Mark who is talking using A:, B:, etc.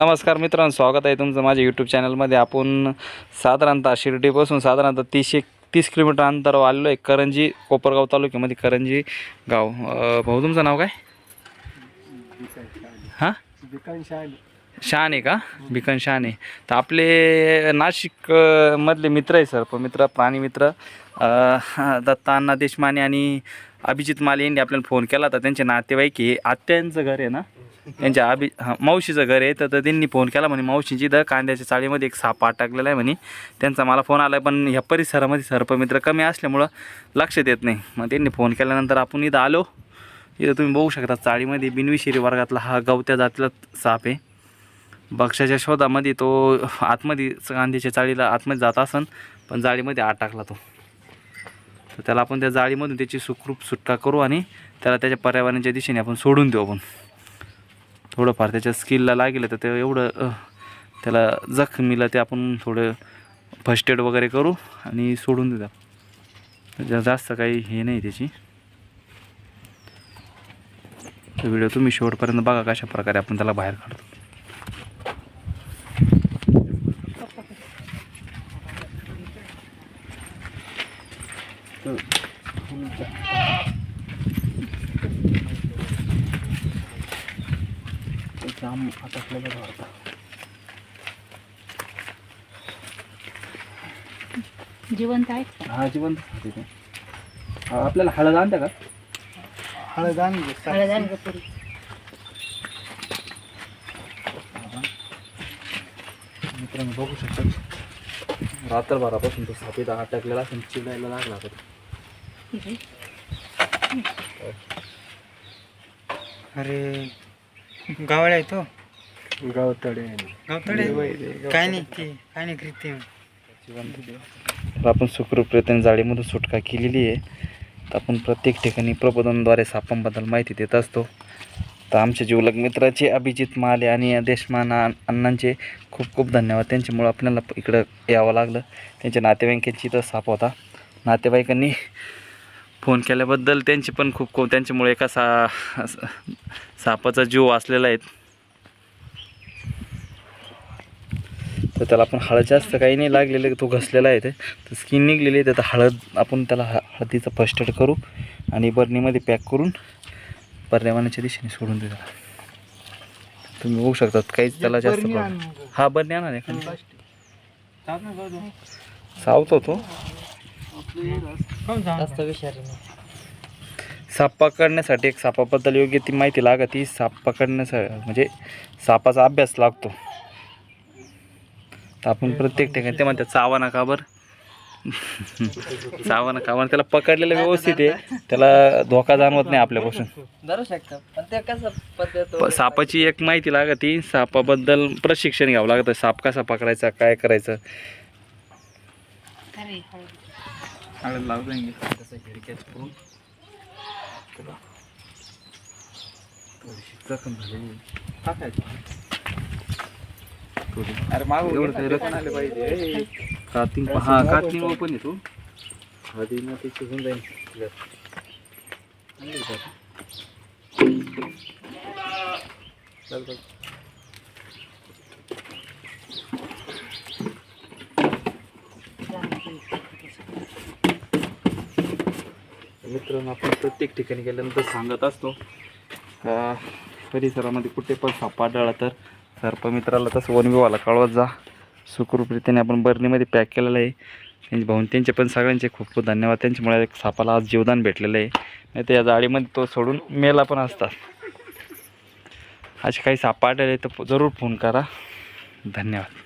A: नमस्कार मित्रांनो स्वागत आहे तुमचं माझ्या यूट्यूब चॅनलमध्ये आपण साधारणतः शिर्डीपासून साधारणतः तीस एक तीस किलोमीटर अंतरावर आलेलो आहे करंजी कोपरगाव तालुक्यामध्ये करंजी गाव. भाऊ तुमचं नाव काय? हां? शहाणे. का? बिकन शहाणे. तर आपले नाशिक मधले मित्र आहे सर मित्र प्राणी मित्र अं, दत्ता अण्णा देशमाने आणि अभिजित माले यांनी आपल्याला फोन केला. होता त्यांचे नातेवाईक आहे. आत्यांचं घर आहे ना? त्यांच्या अभि हां मावशीचं घर आहे. तर त्यांनी फोन केला म्हणे मावशीची तर कांद्याच्या चाळीमध्ये एक साप अटकलेला आहे म्हणे. त्यांचा मला फोन आला पण ह्या परिसरामध्ये सर्पमित्र कमी असल्यामुळं लक्ष देत नाही. मग त्यांनी फोन केल्यानंतर आपण इथं आलो. इथं तुम्ही बघू शकता चाळीमध्ये बिनविशिरी वर्गातला हा गवत्या जातीला साप आहे. बक्षाच्या शोधामध्ये तो आतमध्ये कांद्याच्या चाळीला आतमध्ये जात असन पण जाळीमध्ये आटाकला तो. तर त्याला आपण त्या जाळीमधून त्याची सुखरूप सुटका करू आणि त्याला त्याच्या पर्यावरणाच्या दिशेने आपण सोडून देऊ आपण. थोडंफार त्याच्या स्किलला लागेल तर ते एवढं त्याला जखमीला ते आपण थोडं फर्स्ट एड वगैरे करू आणि सोडून देऊ जास्त काही हे नाही त्याची. तो व्हिडिओ तुम्ही शेवटपर्यंत बघा कशा प्रकारे आपण त्याला बाहेर काढतो. जाम अटकलेला होता
B: जिवंत आहे
A: हा जिवंत होते ते. हा, आपल्याला हळद आणता का?
C: हळद आणली
B: हळद आणि गपुरी
A: मित्रांनो बघू शकता. रात्रभरापासून तो सापीदा अटकलेला असून चिडायला लागला होता
C: अरे गावळ आहे तो?
D: गावतडे
C: गावतडे? काय नाही ते काय नाही कृत्रिम
A: तर आपण सुखरूपरित्याने जाळीमधून सुटका केलेली आहे. तर आपण प्रत्येक ठिकाणी प्रबोधनद्वारे सापांबद्दल माहिती देत असतो. तर आमचे जीवलग मित्राचे अभिजित माले आणि देशमान अण्णांचे खूप खूप धन्यवाद. त्यांच्यामुळं आपल्याला इकडं यावं लागलं. त्यांच्या नातेवाईकांची इथं साप होता. नातेवाईकांनी फोन केल्याबद्दल त्यांचे पण खूप खूप त्यांच्यामुळे एका सा सापाचा जीव वाचलेला आहे. तर त्याला आपण हळद जास्त काही नाही लागलेलं तो घसलेला आहे ते. तर स्किन निघलेली आहे तर हळद आपण त्याला ह हळदीचं फर्स्ट एड करू आणि बर्नीमध्ये पॅक करून पर्यावरणाच्या दिशेने सोडून देऊ. तुम्ही बघू शकतात काहीच त्याला जास्त हा बरणी आणा एखादी. सावतो तो.
C: जास्त विषारी
A: साप पकडण्यासाठी एक सापाबद्दल योग्य ती माहिती लागते साप पकडण्यासाठी म्हणजे सापाचा अभ्यास लागतो. तर आपण प्रत्येक ठिकाणी ते म्हणतात चावा नका बरं. चावा नका बरं त्याला पकडलेलं व्यवस्थित आहे. त्याला धोका जाणवत नाही आपल्यापासून.
C: धरू शकतो पण ते कसं पद्धत
A: प- सापाची एक माहिती लागते सापाबद्दल प्रशिक्षण घ्यावं लागतं. साप कसा पकडायचा काय करायचं?
B: अरे हळद.
A: हळद लावलं तसं खिडक्यात करून. त्याला थोडीशी जखम झालेली. टाकायचं. थोडी.
C: अरे मागू
A: एवढं काही रक्त आले पाहिजे. कातिंग हा कातिंग ओपन आहे तू. आधी ना त्याची होऊन जाईल. clear. आणली मित्रांनो आपण प्रत्येक ठिकाणी गेल्यानंतर सांगत असतो का परिसरामध्ये कुठे पण साप आढळला तर सर्पमित्राला तसं वनविवाला कळवत जा. सुखरूपरीतीने आपण बर्नीमध्ये पॅक केलेलं आहे. त्यांचे भाऊन त्यांचे पण सगळ्यांचे खूप खूप धन्यवाद. त्यांच्यामुळे एक सापाला आज जीवदान भेटलेलं आहे. नाही तर या जाळीमध्ये तो सोडून मेला पण असतात. असे काही साप आढळले तर जरूर फोन करा. धन्यवाद.